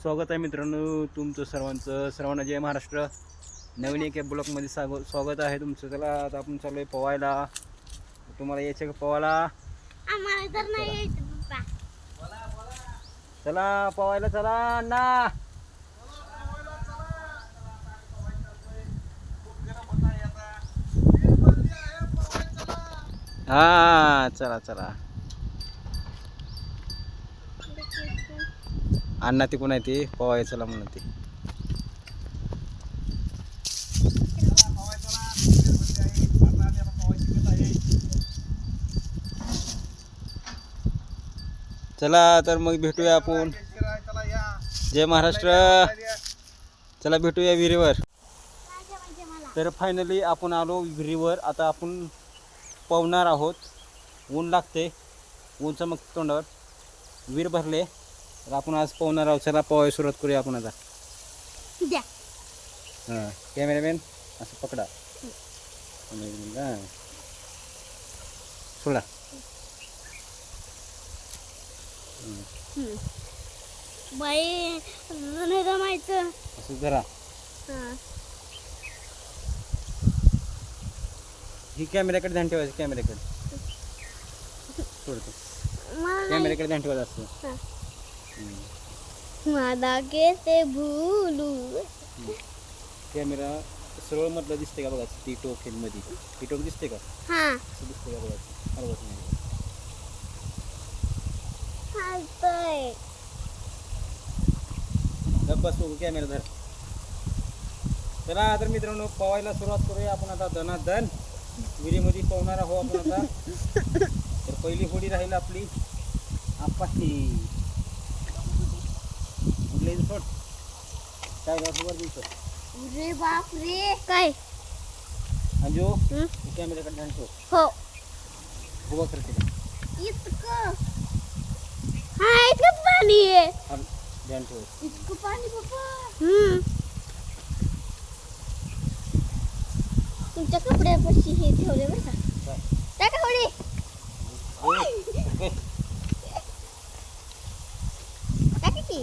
स्वागत आहे मित्रांनो तुमचं सर्वांचं. सर्वांना जय महाराष्ट्र. नवीन एक ब्लॉकमध्ये साग स्वागत आहे तुमचं. त्याला आता आपण चालू आहे पवायला तुम्हाला यायचं का पवायला चला. पवायला चला अण्णा. हा चला चला. अण्णा ते कोण आहे ती? पवाय चला म्हणून ती. चला तर मग भेटूया आपण. जय महाराष्ट्र. चला भेटूया विहिरीवर. तर फायनली आपण आलो विहिरीवर. आता आपण पवणार आहोत. ऊन लागते. ऊनचं मग तोंडावर. विहीर भरले. तर आपण आज पवणार आहोत. चला पवाय सुरुवात करूया आपण आता. द्या. हां कॅमेरामॅन असं पकडा. हां सोडा. बाई नाही जमायचं. असं जरा हा. ही कॅमेऱ्याकडे ध्यान ठेवायचं कॅमेऱ्याकडे सोडतो. मला नाही कॅमेऱ्याकडे ध्यान ठेवायचं असतं. हा. माझा कैसे भूलू. कॅमेरा सरळ मधलं दिसते का बघा टी टोकमध्ये टी टोक दिसते का? हा. असं दिसते का बघा हरवत नाही. गप्प बस बघू कॅमेरा धर. चला तर मित्रांनो पवायला सुरुवात करूया आपण आता धनाधन. विहिरीमध्ये पवणार आहो आपण आता. तर पहिली होडी राहील आपली. आपाची कुठल्या सोड. काय गाव वर दिसत रे बाप रे काय? अंजू हं? कॅमेऱ्याकडे ठेव. हो. उभा करते का इतकं. हा इतकं पाणी आहे. हा, ठेव. इतकं पाणी पप्पा हम्म तुमच्या कपड्यापाशी हे ठेवले बरं का? काय? टाका होडी टाका की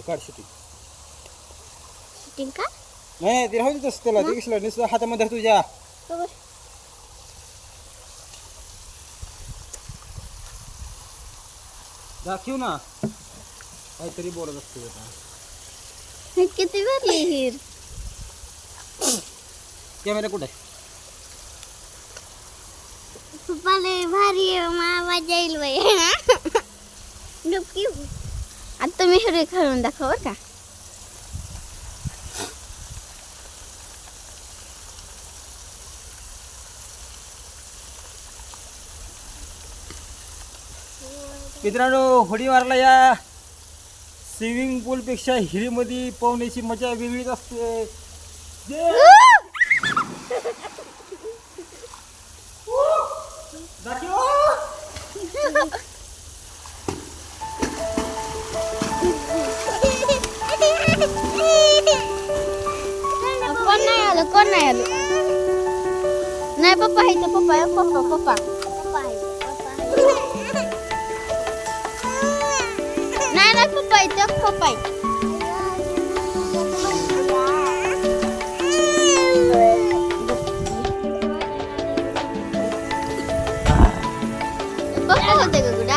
काढ shooting. शूटिंग का नाही ते राहू दे तसं त्याला ते कसलं नुसतं हातामध्ये धर तुझ्या बघ दाखव ना काहीतरी बोलत असते आता किती भरली हिर कॅमेरा कुठे आहे भारी मज़ा येईल बाई डुबकी आता मी हिरे खेळून दाखव का मित्रांनो होडी मारला या स्विमिंग पूलपेक्षा हिरीमध्ये पोहण्याची मजा वेगळीच असते. này này papa itu papa ya papa papa này này papa itu papa Papa, what are